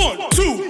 One, two,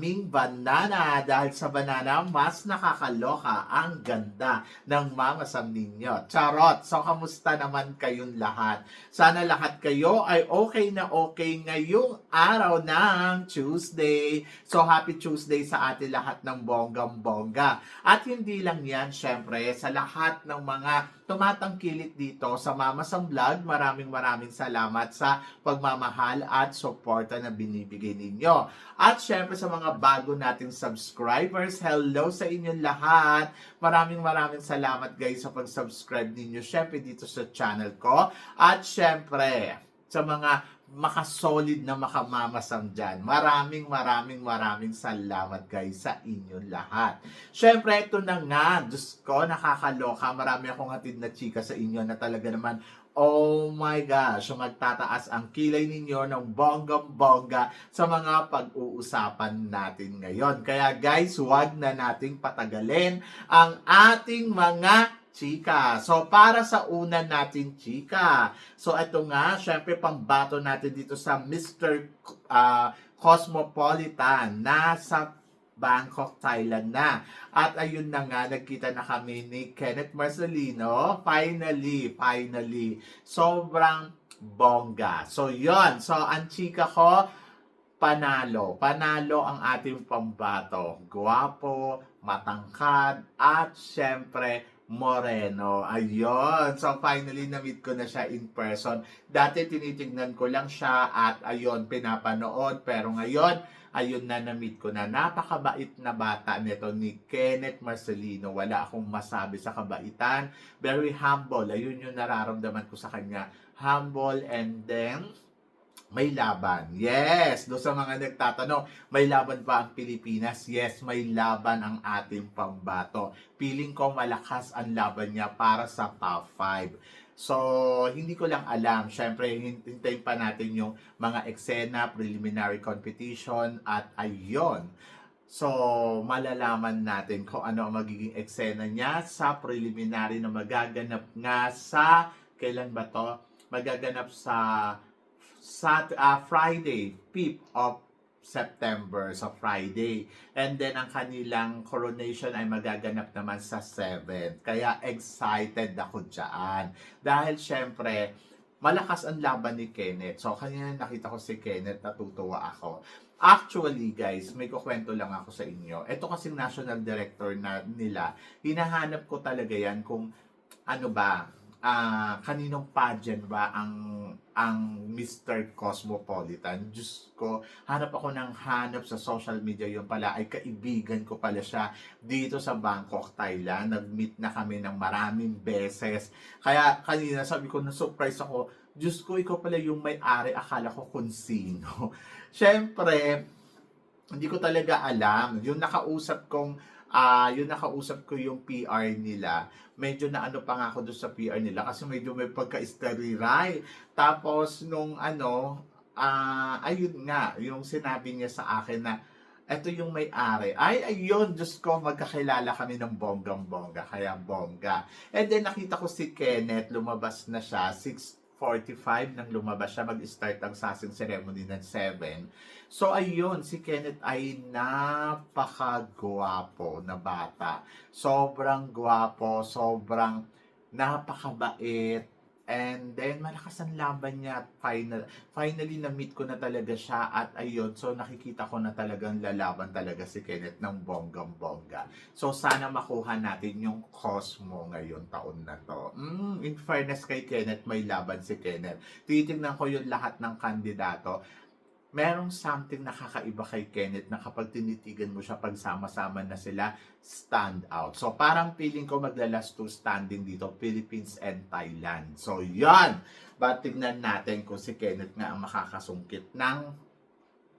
maraming banana dahil sa banana mas nakakaloka ang ganda ng mga sam ninyo. Charot! So, kamusta naman kayong lahat? Sana lahat kayo ay okay na okay ngayong araw ng Tuesday. So, happy Tuesday sa atin lahat ng bonggang-bongga. At hindi lang yan, syempre, sa lahat ng mga tumatangkilik dito sa Mama Sam Vlog. Maraming maraming salamat sa pagmamahal at suporta na binibigay ninyo. At syempre sa mga bago nating subscribers, hello sa inyong lahat. Maraming maraming salamat guys sa pag-subscribe ninyo syempre dito sa channel ko. At syempre sa mga makasolid na makamamasam dyan. Maraming maraming maraming salamat guys sa inyong lahat. Syempre, ito na nga. Diyos ko, nakakaloka. Marami akong hatid na chika sa inyo na talaga naman Oh my gosh, magtataas ang kilay ninyo ng bonggang-bongga sa mga pag-uusapan natin ngayon. Kaya guys, huwag na nating patagalin ang ating mga chika. So, para sa una natin chika. So, ito nga, syempre, pambato natin dito sa Mr. ah, Cosmopolitan na sa Bangkok, Thailand na. At ayun na nga, nagkita na kami ni Kenneth Marcelino. Finally, finally. Sobrang bongga. So, yon So, ang chika ko, panalo. Panalo ang ating pambato. Guwapo, matangkad, at syempre, Moreno. Ayun. So, finally, na-meet ko na siya in person. Dati, tinitingnan ko lang siya at ayun, pinapanood. Pero ngayon, ayun na, na-meet ko na. Napakabait na bata nito ni Kenneth Marcelino. Wala akong masabi sa kabaitan. Very humble. Ayun yung nararamdaman ko sa kanya. Humble and then, may laban. Yes! Doon sa mga nagtatanong, may laban pa ang Pilipinas? Yes, may laban ang ating pambato. Piling ko malakas ang laban niya para sa top 5. So, hindi ko lang alam. Siyempre, hintayin pa natin yung mga eksena, preliminary competition, at ayun. So, malalaman natin kung ano ang magiging eksena niya sa preliminary na magaganap nga sa, kailan ba to? Magaganap sa Sat ah, Friday, 5th of September sa Friday. And then ang kanilang coronation ay magaganap naman sa 7th. Kaya excited ako dyan. Dahil syempre, malakas ang laban ni Kenneth. So kanina nakita ko si Kenneth, natutuwa ako. Actually, guys, may kukwento lang ako sa inyo. Ito kasing national director na nila, hinahanap ko talaga yan kung ano ba, ah kaninong pageant ba ang ang Mr. Cosmopolitan. Diyos ko, hanap ako ng hanap sa social media yun pala ay kaibigan ko pala siya dito sa Bangkok, Thailand. Nag-meet na kami ng maraming beses. Kaya kanina sabi ko, na-surprise ako, Diyos ko, ikaw pala yung may-ari, akala ko kung sino. Siyempre, hindi ko talaga alam. Yung nakausap kong ah yung nakausap ko yung PR nila, medyo na ano pa nga ako doon sa PR nila kasi medyo may pagka-isteriray. Tapos nung ano, ah ayun nga, yung sinabi niya sa akin na eto yung may-ari. Ay, ayun, Diyos ko, magkakilala kami ng bonggang-bongga, kaya bongga. And then nakita ko si Kenneth, lumabas na siya, 6.45 nang lumabas siya, mag-start ang sasing ceremony ng 7. So ayun, si Kenneth ay napakagwapo na bata. Sobrang gwapo, sobrang napakabait. And then, malakas ang laban niya. Final, finally, na-meet ko na talaga siya. At ayun, so nakikita ko na talagang lalaban talaga si Kenneth ng bonggang-bongga. So, sana makuha natin yung Cosmo ngayon taon na to. Mm, in fairness kay Kenneth, may laban si Kenneth. Titingnan ko yung lahat ng kandidato merong something nakakaiba kay Kenneth na kapag tinitigan mo siya pagsama-sama na sila, stand out. So parang feeling ko maglalas to standing dito, Philippines and Thailand. So yan! But tignan natin kung si Kenneth nga ang makakasungkit ng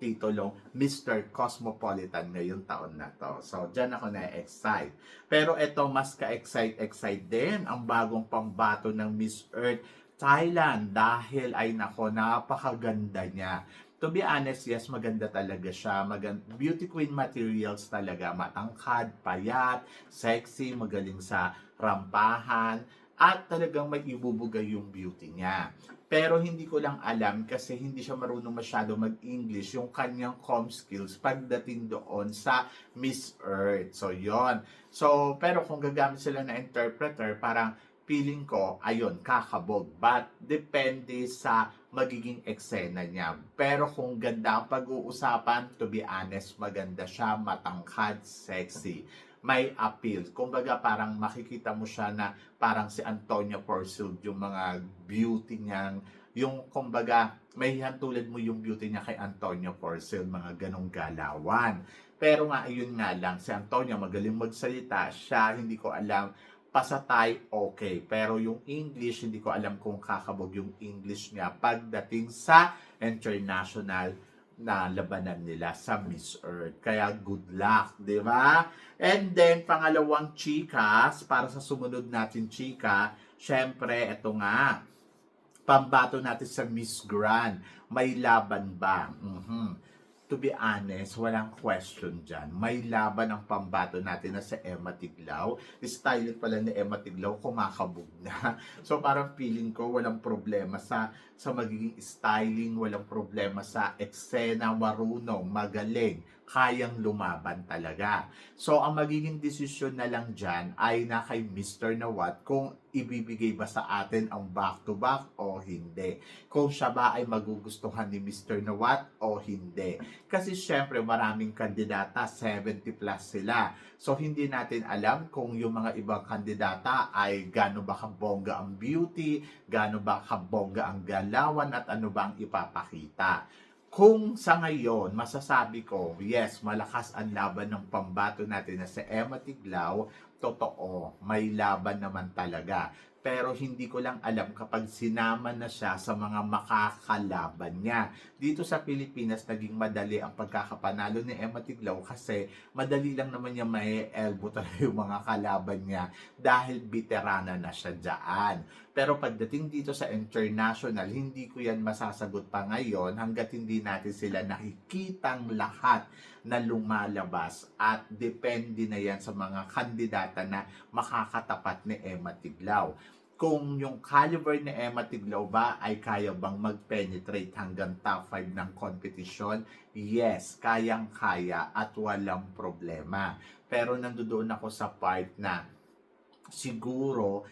titulong Mr. Cosmopolitan ngayong taon na to. So, dyan ako na-excite. Pero ito, mas ka-excite-excite din ang bagong pambato ng Miss Earth Thailand dahil ay nako, napakaganda niya. To be honest, yes, maganda talaga siya. Magand beauty queen materials talaga. Matangkad, payat, sexy, magaling sa rampahan, at talagang may ibubugay yung beauty niya. Pero hindi ko lang alam kasi hindi siya marunong masyado mag-English yung kanyang com skills pagdating doon sa Miss Earth. So, yon So, pero kung gagamit sila na interpreter, parang feeling ko, ayun, kakabog. But, depende sa magiging eksena niya. Pero kung ganda ang pag-uusapan, to be honest, maganda siya, matangkad, sexy may appeal. Kumbaga parang makikita mo siya na parang si Antonio Porcel yung mga beauty niyang yung kumbaga may hantulad mo yung beauty niya kay Antonio Porcel, mga ganong galawan. Pero nga, ayun nga lang, si Antonio magaling magsalita, siya hindi ko alam, pasatay, okay. Pero yung English, hindi ko alam kung kakabog yung English niya pagdating sa international na labanan nila sa Miss Earth. Kaya good luck, di ba? And then, pangalawang chikas, para sa sumunod natin chika, syempre, ito nga, pambato natin sa Miss Grand. May laban ba? Mhm. To be honest, walang question dyan. May laban ang pambato natin na sa Emma Tiglaw. Style pala ni Emma Tiglaw, kumakabog na. So parang feeling ko walang problema sa sa magiging styling, walang problema sa eksena, marunong, magaling, kayang lumaban talaga. So ang magiging desisyon na lang dyan ay na kay Mr. Nawat kung ibibigay ba sa atin ang back-to-back o hindi. Kung siya ba ay magugustuhan ni Mr. Nawat o hindi. Kasi syempre maraming kandidata, 70 plus sila. So hindi natin alam kung yung mga ibang kandidata ay gaano ba kabongga ang beauty, gaano ba kabongga ang galawan at ano ba ang ipapakita. Kung sa ngayon, masasabi ko, yes, malakas ang laban ng pambato natin na si Emma Tiglao, totoo, may laban naman talaga. Pero hindi ko lang alam kapag sinama na siya sa mga makakalaban niya. Dito sa Pilipinas, naging madali ang pagkakapanalo ni Emma Tiglao kasi madali lang naman niya may elbow talaga yung mga kalaban niya dahil veterana na siya dyan. Pero pagdating dito sa international, hindi ko yan masasagot pa ngayon hanggat hindi natin sila nakikitang lahat na lumalabas at depende na yan sa mga kandidata na makakatapat ni Emma Tiglao. Kung yung caliber ni Emma Tiglao ba ay kaya bang mag-penetrate hanggang top 5 ng competition? Yes, kayang-kaya at walang problema. Pero nandoon ako sa part na siguro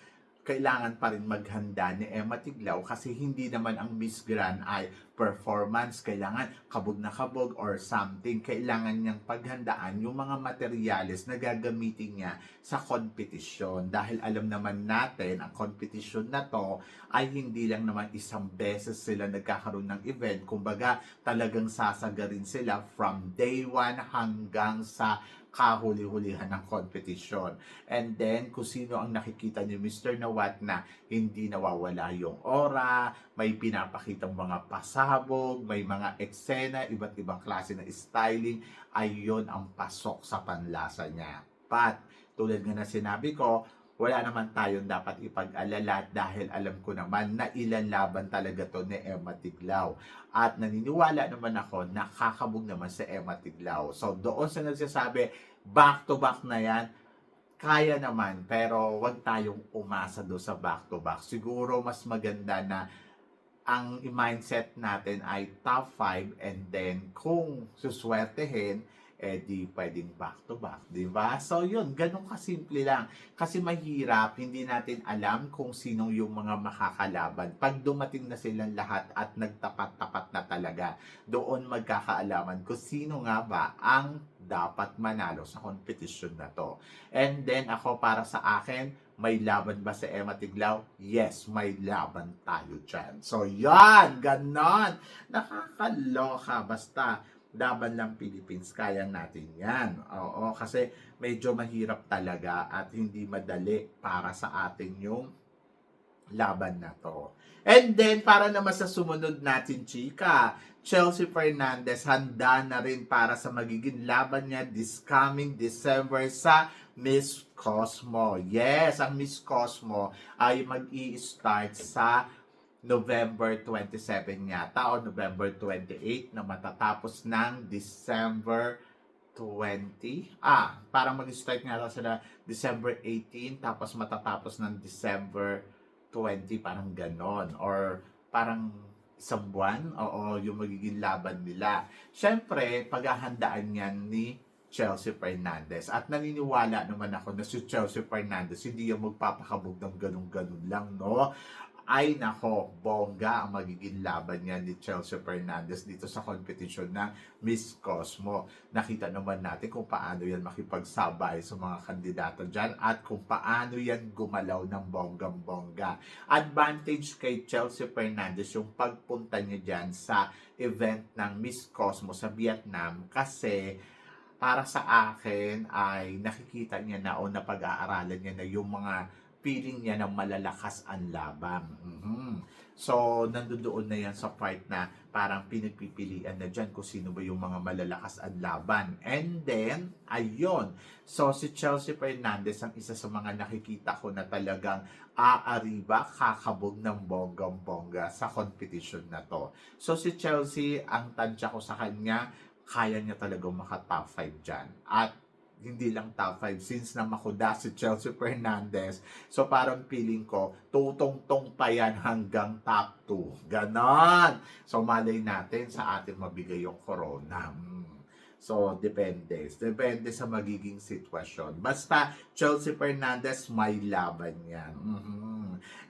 kailangan pa rin maghanda ni Emma Tiglao kasi hindi naman ang Miss Grand ay performance. Kailangan kabog na kabog or something. Kailangan niyang paghandaan yung mga materyales na gagamitin niya sa kompetisyon. Dahil alam naman natin, ang kompetisyon na to ay hindi lang naman isang beses sila nagkakaroon ng event. Kumbaga, talagang sasagarin sila from day one hanggang sa kahuli-hulihan ng competition. And then, kung sino ang nakikita ni Mr. Nawat na hindi nawawala yung aura, may pinapakitang mga pasabog, may mga eksena, iba't ibang klase na styling, ay yon ang pasok sa panlasa niya. But, tulad nga na sinabi ko, wala naman tayong dapat ipag-alala dahil alam ko naman na ilalaban talaga to ni Emma Tiglao. At naniniwala naman ako na kakabog naman si Emma Tiglao. So doon sa nagsasabi, back to back na yan, kaya naman pero wag tayong umasa do sa back to back. Siguro mas maganda na ang mindset natin ay top 5 and then kung suswertehin, eh di pwedeng back to back, di ba? So yun, ganun kasimple lang. Kasi mahirap, hindi natin alam kung sino yung mga makakalaban. Pag dumating na silang lahat at nagtapat-tapat na talaga, doon magkakaalaman kung sino nga ba ang dapat manalo sa competition na to. And then ako para sa akin, may laban ba sa Emma Tiglao? Yes, may laban tayo dyan. So, yan, ganon. Nakakaloka. Basta, laban lang Philippines, kaya natin yan. Oo, kasi medyo mahirap talaga at hindi madali para sa atin yung laban na to. And then, para naman sa sumunod natin, chika, Chelsea Fernandez handa na rin para sa magiging laban niya this coming December sa Miss Cosmo. Yes, ang Miss Cosmo ay mag-i-start sa November 27 yata o November 28 na matatapos ng December 20. Ah, parang mag-start nga lang sila December 18 tapos matatapos ng December 20, parang ganon. Or parang isang buwan, oo, yung magiging laban nila. Siyempre, paghahandaan yan ni Chelsea Fernandez. At naniniwala naman ako na si Chelsea Fernandez hindi yung magpapakabog ng ganun-ganun lang, no? Ay nako, bongga ang magiging laban niya ni Chelsea Fernandez dito sa competition ng Miss Cosmo. Nakita naman natin kung paano yan makipagsabay sa mga kandidato dyan at kung paano yan gumalaw ng bonggang-bongga. Advantage kay Chelsea Fernandez yung pagpunta niya dyan sa event ng Miss Cosmo sa Vietnam kasi para sa akin ay nakikita niya na o napag-aaralan niya na yung mga feeling niya na malalakas ang laban. Mhm. So, nandoon na yan sa part na parang pinagpipilian na dyan kung sino ba yung mga malalakas ang laban. And then, ayun. So, si Chelsea Fernandez ang isa sa mga nakikita ko na talagang aariba, kakabog ng bonggang-bongga sa competition na to. So, si Chelsea, ang tansya ko sa kanya, kaya niya talagang maka-top 5 dyan. At hindi lang top 5 since na makuda si Chelsea Fernandez. So parang feeling ko, tutong-tong pa yan hanggang top 2. Ganon. So malay natin sa atin mabigay yung corona. Hmm. So, depende. Depende sa magiging sitwasyon. Basta, Chelsea Fernandez, may laban yan. Mhm.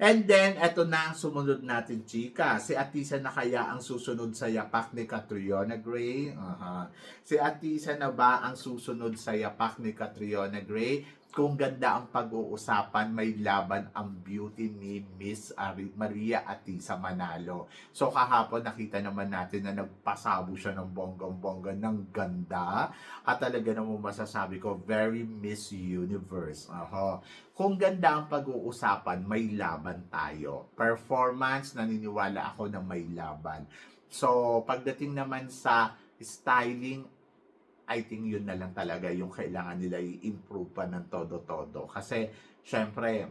And then, eto na ang sumunod natin, chika. Si Atisa na kaya ang susunod sa yapak ni Catriona Gray? Aha. Si Atisa na ba ang susunod sa yapak ni Catriona Gray? Kung ganda ang pag-uusapan, may laban ang beauty ni Miss Ari- Maria Atisa Manalo. So kahapon nakita naman natin na nagpasabo siya ng bonggang-bongga ng ganda. At talaga naman masasabi ko, very Miss Universe. Aha. Kung ganda ang pag-uusapan, may laban tayo. Performance, naniniwala ako na may laban. So, pagdating naman sa styling, I think yun na lang talaga yung kailangan nila i-improve pa ng todo-todo. Kasi, syempre,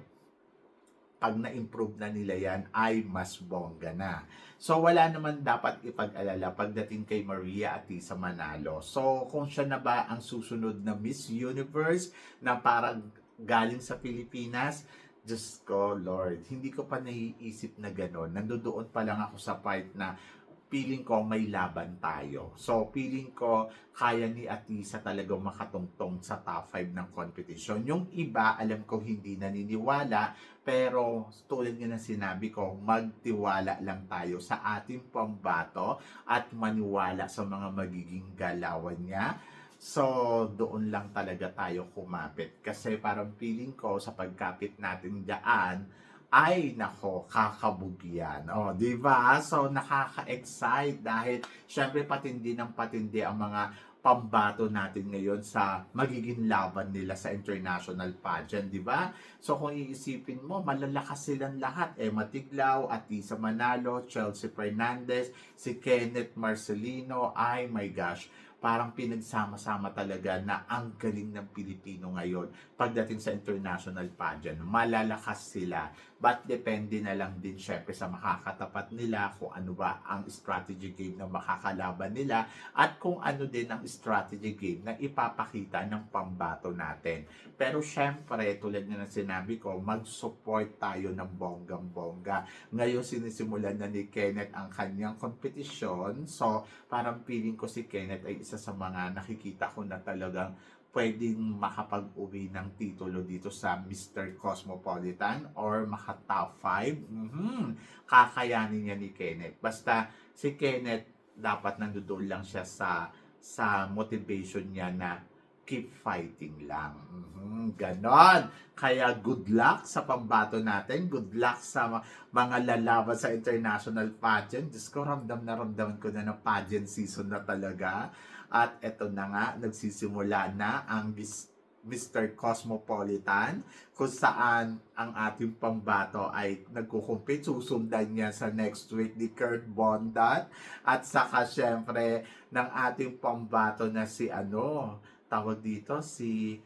pag na-improve na nila yan, ay mas bongga na. So, wala naman dapat ipag-alala pagdating kay Maria Atisa Manalo. So, kung siya na ba ang susunod na Miss Universe na parang galing sa Pilipinas, Diyos ko, Lord, hindi ko pa naiisip na gano'n. Nandoon pa lang ako sa part na feeling ko may laban tayo. So, feeling ko kaya ni Atisa talaga makatungtong sa top 5 ng competition. Yung iba, alam ko hindi naniniwala, pero tulad nga ng sinabi ko, magtiwala lang tayo sa ating pambato at maniwala sa mga magiging galawan niya. So, doon lang talaga tayo kumapit. Kasi parang feeling ko sa pagkapit natin dyan, ay nako, kakabugyan. O, di ba? So, nakaka-excite dahil syempre patindi ng patindi ang mga pambato natin ngayon sa magiging laban nila sa international pageant, di ba? So kung iisipin mo, malalakas silang lahat. Emma Tiglao, Atisa Manalo, Chelsea Fernandez, si Kenneth Marcelino, ay my gosh, parang pinagsama-sama talaga na ang galing ng Pilipino ngayon pagdating sa international pageant. Malalakas sila. But depende na lang din syempre sa makakatapat nila kung ano ba ang strategy game na makakalaban nila at kung ano din ang strategy game na ipapakita ng pambato natin. Pero syempre, tulad na ng sinabi ko, mag-support tayo ng bonggang-bongga. Ngayon sinisimulan na ni Kenneth ang kanyang competition. So, parang feeling ko si Kenneth ay isa sa mga nakikita ko na talagang pwedeng makapag-uwi ng titulo dito sa Mr. Cosmopolitan or maka-top 5. Mhm. Kakayanin niya ni Kenneth. Basta si Kenneth dapat nandoon lang siya sa sa motivation niya na keep fighting lang. Mhm, ganon. Kaya good luck sa pambato natin. Good luck sa mga lalaban sa international pageant. Diyos ko, ramdam na ramdam ko na ng pageant season na talaga. At eto na nga, nagsisimula na ang Mr. Cosmopolitan kung saan ang ating pambato ay nagkukumpit. Susundan niya sa next week ni Kurt Bondat. At saka syempre ng ating pambato na si ano, tawag dito si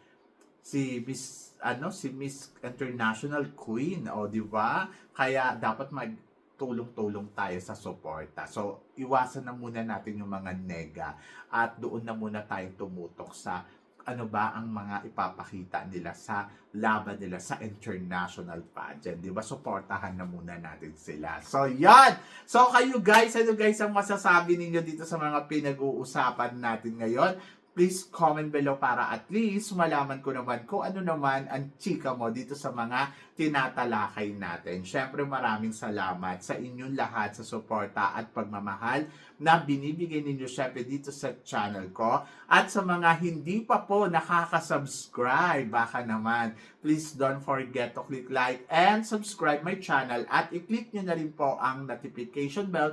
si Miss ano si Miss International Queen o di ba kaya dapat mag tulong-tulong tayo sa suporta. So, iwasan na muna natin yung mga nega at doon na muna tayo tumutok sa ano ba ang mga ipapakita nila sa laban nila sa international pageant. Di ba? Suportahan na muna natin sila. So, yan! So, kayo guys, ano guys ang masasabi ninyo dito sa mga pinag-uusapan natin ngayon? Please comment below para at least malaman ko naman kung ano naman ang chika mo dito sa mga tinatalakay natin. Syempre maraming salamat sa inyong lahat sa suporta at pagmamahal na binibigay ninyo syempre dito sa channel ko. At sa mga hindi pa po nakaka-subscribe, baka naman, please don't forget to click like and subscribe my channel at i-click nyo na rin po ang notification bell